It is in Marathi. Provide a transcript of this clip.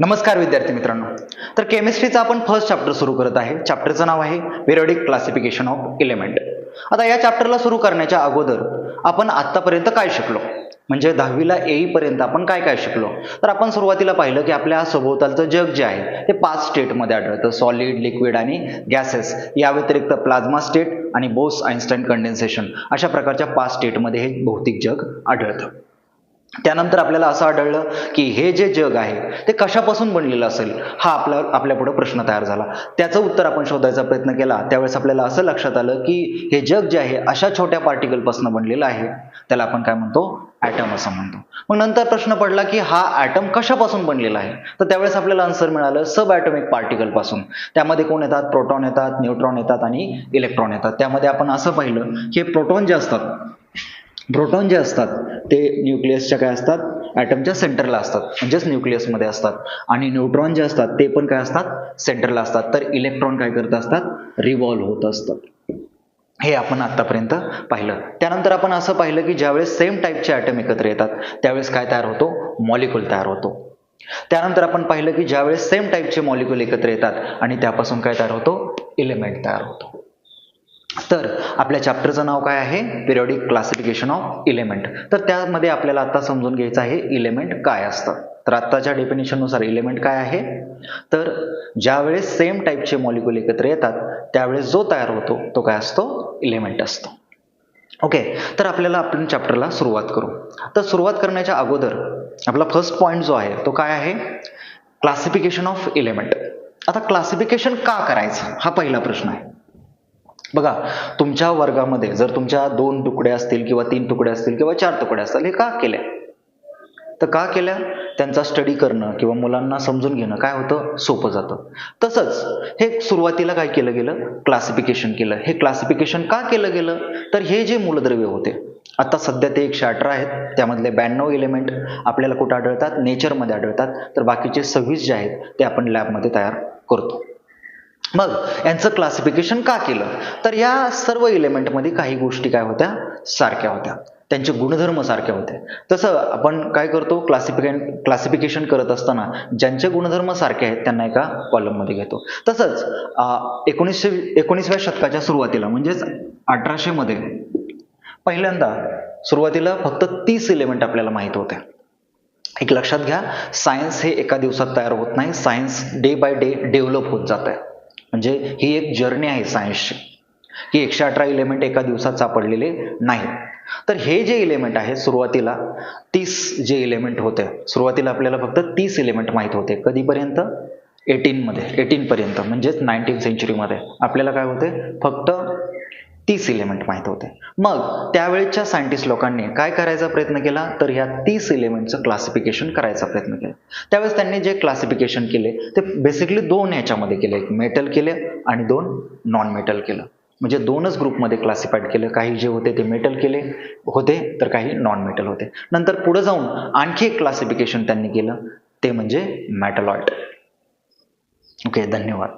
नमस्कार विद्यार्थी मित्रांनो. तर केमिस्ट्रीचा आपण फर्स्ट चॅप्टर सुरू करत आहे. चॅप्टरचं नाव आहे पिरियडिक क्लासिफिकेशन ऑफ इलेमेंट आता या चॅप्टरला सुरू करण्याच्या अगोदर आपण आत्तापर्यंत काय शिकलो? म्हणजे दहावीला येईपर्यंत आपण काय काय शिकलो? तर आपण सुरुवातीला पाहिलं की आपल्या सभोवतालचं जग जे आहे ते पाच स्टेटमध्ये आढळतं. सॉलिड लिक्विड आणि गॅसेस या व्यतिरिक्त प्लाझ्मा स्टेट आणि बोस आइन्स्टाईन कंडेन्सेशन अशा प्रकारच्या पाच स्टेटमध्ये हे भौतिक जग आढळतं. त्यानंतर आपल्याला असं आढळलं की हे जे जग आहे ते कशापासून बनलेलं असेल हा आपला आपल्यापुढे प्रश्न तयार झाला. त्याचं उत्तर आपण शोधायचा प्रयत्न केला. त्यावेळेस आपल्याला असं लक्षात आलं की हे जग जे आहे अशा छोट्या पार्टिकलपासून बनलेलं आहे. त्याला आपण काय म्हणतो? ॲटम असं म्हणतो. मग नंतर प्रश्न पडला की हा ॲटम कशापासून बनलेला आहे? तर त्यावेळेस आपल्याला आन्सर मिळालं सब ॲटॉमिक पार्टिकलपासून त्यामध्ये कोण येतात? प्रोटॉन येतात न्यूट्रॉन येतात आणि इलेक्ट्रॉन येतात. त्यामध्ये आपण असं पाहिलं की प्रोटॉन जे असतात प्रोटॉन जे असतात ते न्यूक्लियसच्या काय असतात? ॲटमच्या सेंटरला असतात. म्हणजेच न्यूक्लियसमध्ये असतात. आणि न्यूट्रॉन जे असतात ते पण काय असतात? सेंटरला असतात. तर इलेक्ट्रॉन काय करत असतात? रिव्हॉल्व होत असतात. हे आपण आत्तापर्यंत पाहिलं. त्यानंतर आपण असं पाहिलं की ज्यावेळेस सेम टाईपचे ॲटम एकत्र येतात त्यावेळेस काय तयार होतो? मॉलिक्यूल तयार होतो. त्यानंतर आपण पाहिलं की ज्यावेळेस सेम टाईपचे मॉलिक्यूल एकत्र येतात आणि त्यापासून काय तयार होतो? एलिमेंट तयार होतो. तर आपल्या चॅप्टरचं नाव काय आहे? पिरियॉडिक क्लासिफिकेशन ऑफ इलेमेंट तर त्यामध्ये आपल्याला आता समजून घ्यायचं आहे इलेमेंट काय असतं. तर आत्ताच्या डेफिनेशननुसार इलेमेंट काय आहे? तर ज्यावेळेस सेम टाईपचे मॉलिक्युल एकत्र येतात त्यावेळेस जो तयार होतो तो काय असतो? इलेमेंट असतो. ओके तर आपल्याला आपण चॅप्टरला सुरुवात करू. तर सुरुवात करण्याच्या अगोदर आपला फर्स्ट पॉईंट जो आहे तो काय आहे? क्लासिफिकेशन ऑफ इलेमेंट आता क्लासिफिकेशन का करायचं? हा पहिला प्रश्न आहे. बघा तुमच्या वर्गामध्ये जर तुमच्या दोन तुकडे असतील किंवा तीन तुकडे असतील किंवा चार तुकडे असतील हे का केल्या तर का केल्या? त्यांचा स्टडी करणं किंवा मुलांना समजून घेणं काय होतं? सोपं जातं. तसंच हे सुरुवातीला काय केलं गेलं? क्लासिफिकेशन केलं. हे क्लासिफिकेशन का केलं गेलं? तर हे जे मूलद्रव्य होते आता सध्या ते एकशे अठरा आहेत त्यामधले ब्याण्णव एलिमेंट आपल्याला कुठं आढळतात? नेचरमध्ये आढळतात. तर बाकीचे सव्वीस जे आहेत ते आपण लॅबमध्ये तयार करतो. मग यांचं क्लासिफिकेशन का केलं? तर या सर्व एलिमेंटमध्ये काही गोष्टी काय होत्या? सारख्या होत्या. त्यांचे गुणधर्म सारखे होते. तसं आपण काय करतो? क्लासिफिकेन क्लासिफिकेशन करत असताना ज्यांचे गुणधर्म सारखे आहेत त्यांना एका कॉलममध्ये घेतो. तसंच एकोणीसशे एकोणीसव्या शतकाच्या सुरुवातीला म्हणजेच अठराशेमध्ये पहिल्यांदा सुरुवातीला फक्त तीस एलिमेंट आपल्याला माहीत होते. एक लक्षात घ्या सायन्स हे एका दिवसात तयार होत नाही. Science day by day develop होत जात आहे म्हणजे ही एक जर्नी आहे सायन्सची की एकशे अठरा इलेमेंट एका दिवसात सापडलेले नाही तर हे जे इलेमेंट आहे सुरुवातीला तीस जे इलेमेंट होते सुरुवातीला आपल्याला फक्त तीस इलेमेंट माहीत होते. कधीपर्यंत? एटीनमध्ये एटीनपर्यंत म्हणजेच नाईन्टीन सेंचुरीमध्ये आपल्याला काय होते? फक्त तीस इलेमेंट माहीत होते. मग त्यावेळेच्या सायंटिस्ट लोकांनी काय करायचा प्रयत्न केला? तर ह्या तीस इलेमेंटचं क्लासिफिकेशन करायचा प्रयत्न केला. त्यावेळेस त्यांनी जे क्लासिफिकेशन केले ते बेसिकली दोन याच्यामध्ये केले. एक मेटल केले आणि दोन नॉन मेटल केलं. म्हणजे दोनच ग्रुपमध्ये क्लासिफाईड केलं. काही जे होते ते मेटल केले होते तर काही नॉन मेटल होते. नंतर पुढे जाऊन आणखी एक क्लासिफिकेशन त्यांनी केलं. ते म्हणजे मॅटलॉइट ओके धन्यवाद.